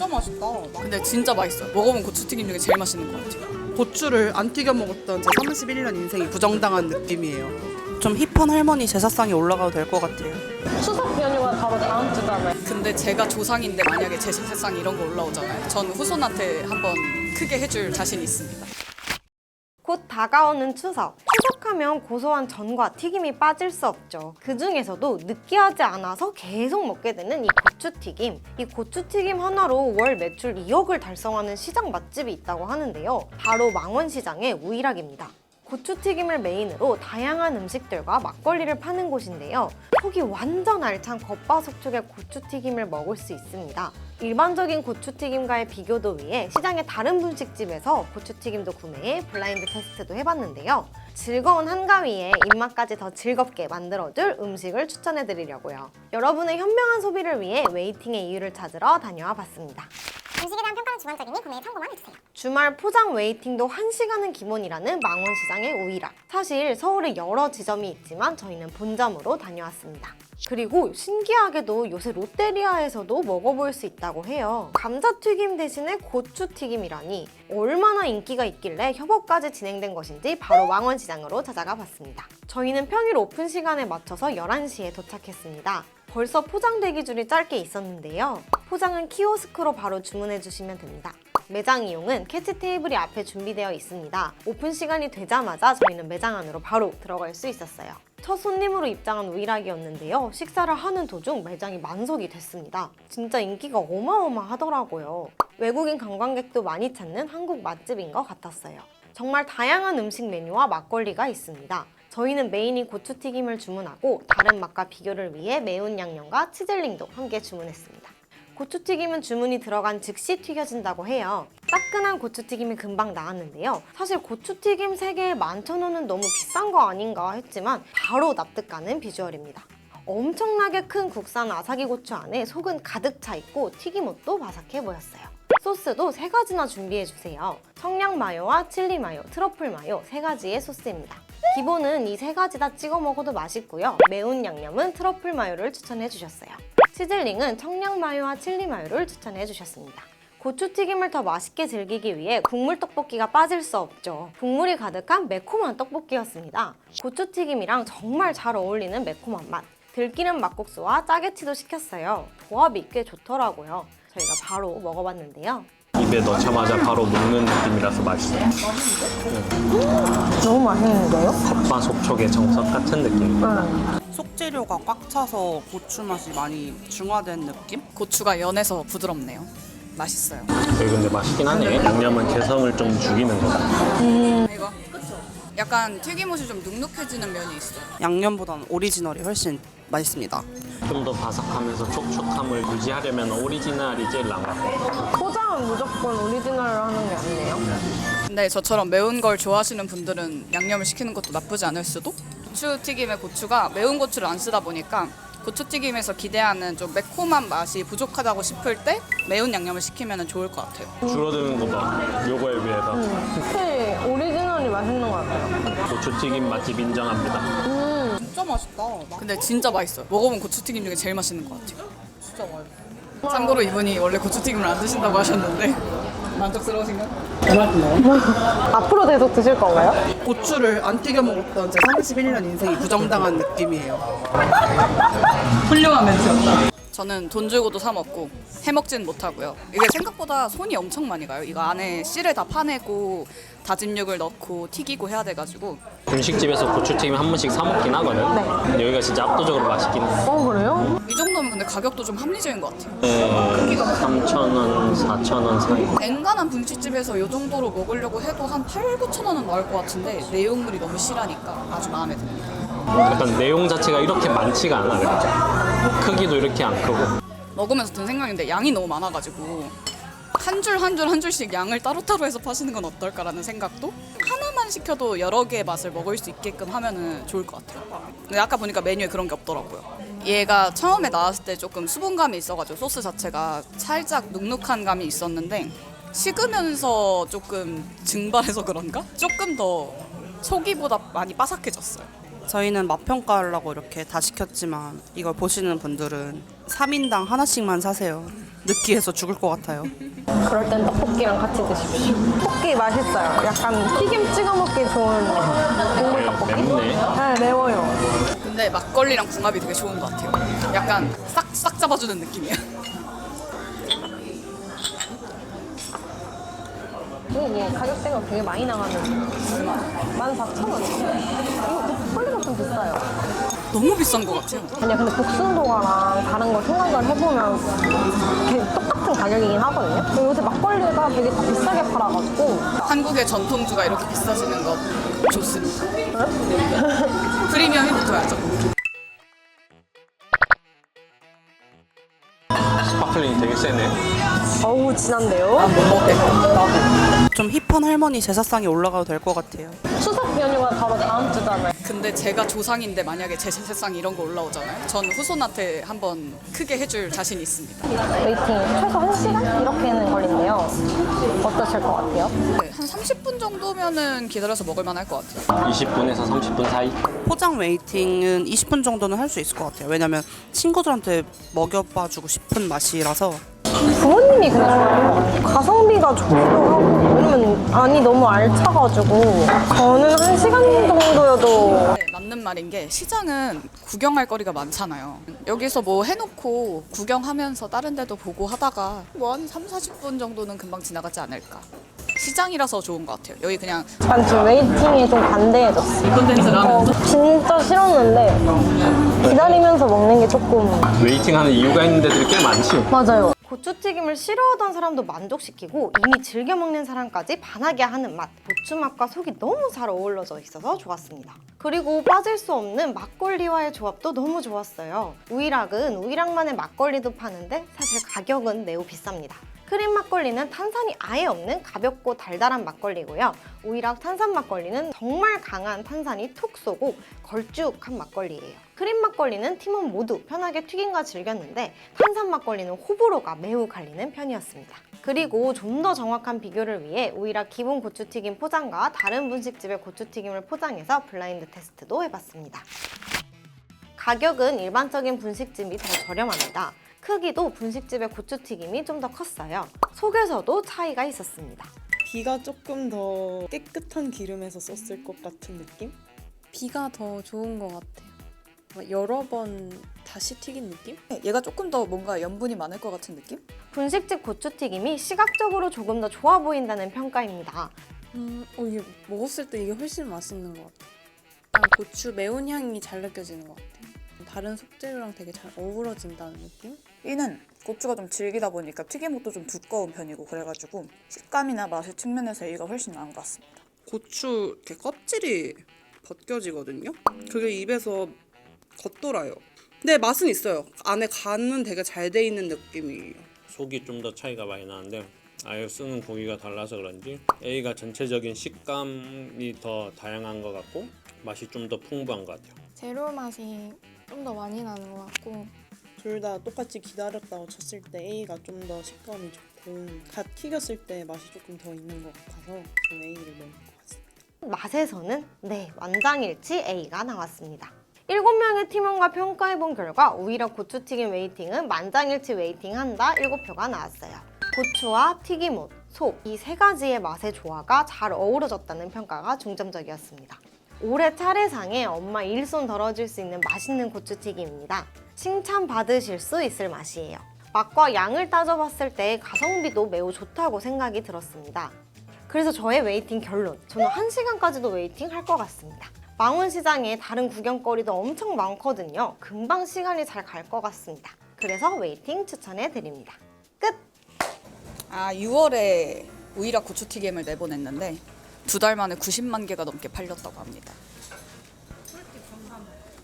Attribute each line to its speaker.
Speaker 1: 진짜 맛있다.
Speaker 2: 근데 진짜 맛있어요. 먹어본 고추튀김 중에 제일 맛있는 것 같아요.
Speaker 1: 고추를 안 튀겨 먹었던 제 31년 인생이 부정당한 느낌이에요. 좀 힙한 할머니 제사상에 올라가도 될 것 같아요.
Speaker 3: 추석 연휴가 바로 다음 주잖아요.
Speaker 2: 근데 제가 조상인데 만약에 제 세상 이런 거 올라오잖아요. 저는 후손한테 한번 크게 해줄 자신 있습니다.
Speaker 4: 곧 다가오는 추석. 추석하면 고소한 전과 튀김이 빠질 수 없죠. 그 중에서도 느끼하지 않아서 계속 먹게 되는 이 고추튀김. 이 고추튀김 하나로 월 매출 2억을 달성하는 시장 맛집이 있다고 하는데요. 바로 망원시장의 우일학입니다. 고추튀김을 메인으로 다양한 음식들과 막걸리를 파는 곳인데요. 속이 완전 알찬 겉바속촉의 고추튀김을 먹을 수 있습니다. 일반적인 고추튀김과의 비교도 위해 시장의 다른 분식집에서 고추튀김도 구매해 블라인드 테스트도 해봤는데요. 즐거운 한가위에 입맛까지 더 즐겁게 만들어줄 음식을 추천해드리려고요. 여러분의 현명한 소비를 위해 웨이팅의 이유를 찾으러 다녀와 봤습니다.
Speaker 5: 음식에 대한 평가는 주관적이니 구매에 참고만 해주세요.
Speaker 4: 주말 포장 웨이팅도 1시간은 기본이라는 망원시장의 우이락. 사실 서울에 여러 지점이 있지만 저희는 본점으로 다녀왔습니다. 그리고 신기하게도 요새 롯데리아에서도 먹어볼 수 있다고 해요. 감자튀김 대신에 고추튀김이라니 얼마나 인기가 있길래 협업까지 진행된 것인지 바로 망원시장으로 찾아가 봤습니다. 저희는 평일 오픈 시간에 맞춰서 11시에 도착했습니다. 벌써 포장 대기 줄이 짧게 있었는데요. 포장은 키오스크로 바로 주문해 주시면 됩니다. 매장 이용은 캐치 테이블이 앞에 준비되어 있습니다. 오픈 시간이 되자마자 저희는 매장 안으로 바로 들어갈 수 있었어요. 첫 손님으로 입장한 우일학이었는데요. 식사를 하는 도중 매장이 만석이 됐습니다. 진짜 인기가 어마어마하더라고요. 외국인 관광객도 많이 찾는 한국 맛집인 것 같았어요. 정말 다양한 음식 메뉴와 막걸리가 있습니다. 저희는 메인인 고추튀김을 주문하고 다른 맛과 비교를 위해 매운 양념과 치즐링도 함께 주문했습니다. 고추튀김은 주문이 들어간 즉시 튀겨진다고 해요. 따끈한 고추튀김이 금방 나왔는데요. 사실 고추튀김 3개에 11,000원은 너무 비싼 거 아닌가 했지만 바로 납득 가는 비주얼입니다. 엄청나게 큰 국산 아사기 고추 안에 속은 가득 차 있고 튀김옷도 바삭해 보였어요. 소스도 세 가지나 준비해 주세요. 청양 마요와 칠리 마요, 트러플 마요 세 가지의 소스입니다. 기본은 이 세 가지 다 찍어 먹어도 맛있고요. 매운 양념은 트러플 마요를 추천해 주셨어요. 치즐링은 청양 마요와 칠리 마요를 추천해 주셨습니다. 고추튀김을 더 맛있게 즐기기 위해 국물 떡볶이가 빠질 수 없죠. 국물이 가득한 매콤한 떡볶이였습니다. 고추튀김이랑 정말 잘 어울리는 매콤한 맛. 들기름 막국수와 짜게치도 시켰어요. 조합이 꽤 좋더라고요. 저희가 바로 먹어봤는데요.
Speaker 6: 입에 넣자마자 바로 먹는 느낌이라서 맛있어요.
Speaker 3: 너무 맛있는데요?
Speaker 6: 겉바 속촉의 정석 같은 느낌입니다.
Speaker 1: 속재료가 꽉 차서 고추 맛이 많이 중화된 느낌?
Speaker 2: 고추가 연해서 부드럽네요. 맛있어요.
Speaker 6: 여기 근데 맛있긴 하네. 양념은 개성을 좀 죽이는 거다.
Speaker 2: 이거 약간 튀김옷이 좀 눅눅해지는 면이 있어요.
Speaker 1: 양념보다는 오리지널이 훨씬 맛있습니다.
Speaker 6: 좀 더 바삭하면서 촉촉함을 유지하려면 오리지널이 제일 나은 것 같아요.
Speaker 3: 포장은 무조건 오리지널로 하는 게 아니에요?
Speaker 2: 근데 저처럼 매운 걸 좋아하시는 분들은 양념을 시키는 것도 나쁘지 않을 수도? 고추 튀김에 고추가 매운 고추를 안 쓰다 보니까 고추 튀김에서 기대하는 좀 매콤한 맛이 부족하다고 싶을 때 매운 양념을 시키면 좋을 것 같아요.
Speaker 6: 줄어드는 거다. 요거에 비해서.
Speaker 3: 확실히 오리지널이 맛있는 것 같아요.
Speaker 6: 고추튀김 맛집 인정합니다.
Speaker 1: 진짜 맛있다.
Speaker 2: 근데 진짜 맛있어요. 먹어본 고추튀김 중에 제일 맛있는 것 같아요.
Speaker 1: 진짜 맛있어.
Speaker 2: 참고로 이분이 원래 고추튀김을 안 드신다고 하셨는데 만족스러우신가요?
Speaker 3: 앞으로 계속 드실 건가요?
Speaker 1: 고추를 안 튀겨 먹었던 제 31년 인생이 부정당한 느낌이에요.
Speaker 2: 훌륭한 멘트였다. 저는 돈 주고도 사 먹고 해 먹지는 못하고요. 이게 생각보다 손이 엄청 많이 가요. 이거 안에 씨를 다 파내고 다진 육을 넣고 튀기고 해야 돼가지고
Speaker 6: 분식집에서 고추튀김 한 번씩 사 먹긴 하거든. 근데 여기가 진짜 압도적으로 맛있긴 해.
Speaker 3: 어 그래요?
Speaker 2: 이 정도면 근데 가격도 좀 합리적인 것 같아요.
Speaker 6: 네, 3,000원, 4,000원 사이.
Speaker 2: 엔간한 분식집에서 이 정도로 먹으려고 해도 한 8, 9천 원은 나올 것 같은데 내용물이 너무 실하니까 아주 마음에 듭니다.
Speaker 6: 약간 내용 자체가 이렇게 많지가 않아. 크기도 이렇게 안 크고.
Speaker 2: 먹으면서 든 생각인데 양이 너무 많아가지고 한 줄 한 줄 한 줄씩 양을 따로따로 해서 파시는 건 어떨까라는 생각도 하나만 시켜도 여러 개의 맛을 먹을 수 있게끔 하면은 좋을 것 같아요. 근데 아까 보니까 메뉴에 그런 게 없더라고요. 얘가 처음에 나왔을 때 조금 수분감이 있어가지고 소스 자체가 살짝 눅눅한 감이 있었는데 식으면서 조금 증발해서 그런가? 조금 더 초기보다 많이 바삭해졌어요.
Speaker 1: 저희는 맛 평가하려고 이렇게 다 시켰지만 이걸 보시는 분들은 3인당 하나씩만 사세요. 느끼해서 죽을 것 같아요.
Speaker 3: 그럴 땐 떡볶이랑 같이 드십시오. 떡볶이 맛있어요. 약간 튀김 찍어 먹기 좋은 국물 떡볶이.
Speaker 6: 네,
Speaker 3: 매워요.
Speaker 2: 근데 막걸리랑 궁합이 되게 좋은 것 같아요. 약간 싹 싹 잡아주는 느낌이야.
Speaker 3: 이게 가격대가 되게 많이 나가는데. 14,000원. 이거 떡볶이가 좀 비싸요.
Speaker 2: 너무 비싼 것 같아요.
Speaker 3: 아니야, 근데 복순도가랑 다른 거 생각을 해보면 이렇게 똑같은 가격이긴 하거든요. 근데 요새 막걸리가 되게 다 비싸게 팔아가지고
Speaker 2: 한국의 전통주가 이렇게 비싸지는 것 좋습니다. 프리미엄이 붙어야죠.
Speaker 6: 스파클링 되게 세네.
Speaker 3: 어우 진한데요?
Speaker 2: 못 먹겠다.
Speaker 1: 좀 힙한 할머니 제사상에 올라가도 될 것 같아요.
Speaker 3: 추석 연휴가 바로 다음 주잖아요.
Speaker 2: 근데 제가 조상인데 만약에 제 세상 이런 거 올라오잖아요. 전 후손한테 한번 크게 해줄 자신 있습니다.
Speaker 3: 웨이팅 최소 1시간 이렇게는 걸린대요. 어떠실 것 같아요?
Speaker 2: 네, 한 30분 정도면은 기다려서 먹을 만할 것 같아요.
Speaker 6: 20분에서 30분 사이.
Speaker 1: 포장 웨이팅은 20분 정도는 할 수 있을 것 같아요. 왜냐면 친구들한테 먹여봐주고 싶은 맛이라서
Speaker 3: 부모님이 좋아요. 가성비가 좋기도 하고 왜냐면 안이 너무 알차가지고 저는 1시간 정도여도
Speaker 2: 네, 맞는 말인 게 시장은 구경할 거리가 많잖아요. 여기서 뭐 해놓고 구경하면서 다른 데도 보고 하다가 뭐 한 3, 40분 정도는 금방 지나가지 않을까. 시장이라서 좋은 것 같아요. 여기 그냥
Speaker 3: 난 지금 웨이팅에 좀 반대해졌어.
Speaker 2: 컨텐츠라면
Speaker 3: 어, 진짜 싫었는데 기다리면서 먹는 게 조금
Speaker 6: 웨이팅하는 이유가 있는 데들이 꽤 많지.
Speaker 3: 맞아요.
Speaker 4: 고추튀김을 싫어하던 사람도 만족시키고 이미 즐겨 먹는 사람까지 반하게 하는 맛. 고추 맛과 속이 너무 잘 어우러져 있어서 좋았습니다. 그리고 빠질 수 없는 막걸리와의 조합도 너무 좋았어요. 우이락은 우이락만의 막걸리도 파는데 사실 가격은 매우 비쌉니다 크림 막걸리는 탄산이 아예 없는 가볍고 달달한 막걸리고요. 우이락 탄산 막걸리는 정말 강한 탄산이 톡 쏘고 걸쭉한 막걸리예요. 크림 막걸리는 팀원 모두 편하게 튀김과 즐겼는데 탄산 막걸리는 호불호가 매우 갈리는 편이었습니다. 그리고 좀 더 정확한 비교를 위해 우이락 기본 고추튀김 포장과 다른 분식집의 고추튀김을 포장해서 블라인드 테스트도 해봤습니다. 가격은 일반적인 분식집이 더 저렴합니다. 크기도 분식집의 고추튀김이 좀 더 컸어요. 속에서도 차이가 있었습니다.
Speaker 7: 비가 조금 더 깨끗한 기름에서 썼을 것 같은 느낌?
Speaker 8: 비가 더 좋은 것 같아요. 막 여러 번 다시 튀긴 느낌?
Speaker 2: 얘가 조금 더 뭔가 염분이 많을 것 같은 느낌?
Speaker 4: 분식집 고추튀김이 시각적으로 조금 더 좋아 보인다는 평가입니다.
Speaker 8: 음, 어, 이게 먹었을 때 이게 훨씬 맛있는 것 같아요. 아, 고추 매운 향이 잘 느껴지는 것 같아요. 다른 속재료랑 되게 잘 어우러진다는 느낌?
Speaker 2: 이는 고추가 좀 질기다 보니까 튀김옷도 좀 두꺼운 편이고 그래가지고 식감이나 맛의 측면에서 얘가 훨씬 나은 것 같습니다.
Speaker 1: 고추 이렇게 껍질이 벗겨지거든요. 그게 입에서 겉돌아요. 근데 맛은 있어요. 안에 간은 되게 잘 돼 있는 느낌이에요.
Speaker 6: 속이 좀 더 차이가 많이 나는데 아예 쓰는 고기가 달라서 그런지 A가 전체적인 식감이 더 다양한 것 같고 맛이 좀 더 풍부한 것 같아요.
Speaker 8: 재료 맛이 좀 더 많이 나는 것 같고
Speaker 7: 둘 다 똑같이 기다렸다고 쳤을 때 A가 좀 더 식감이 좋고 갓 튀겼을 때 맛이 조금 더 있는 것 같아서 저는 A를 먹을 것 같습니다.
Speaker 4: 맛에서는 네, 만장일치 A가 나왔습니다. 7명의 팀원과 평가해본 결과 우이락 고추튀김 웨이팅은 만장일치 웨이팅 한다 7표가 나왔어요. 고추와 튀김옷, 속 이 세 가지의 맛의 조화가 잘 어우러졌다는 평가가 중점적이었습니다. 올해 차례상에 엄마 일손 덜어줄 수 있는 맛있는 고추튀김입니다. 칭찬받으실 수 있을 맛이에요. 맛과 양을 따져봤을 때 가성비도 매우 좋다고 생각이 들었습니다. 그래서 저의 웨이팅 결론. 저는 1시간까지도 웨이팅 할 것 같습니다. 망원시장에 다른 구경거리도 엄청 많거든요. 금방 시간이 잘 갈 것 같습니다. 그래서 웨이팅 추천해 드립니다. 끝!
Speaker 2: 아 6월에 우이락 고추튀김을 내보냈는데 두 달 만에 90만 개가 넘게 팔렸다고 합니다.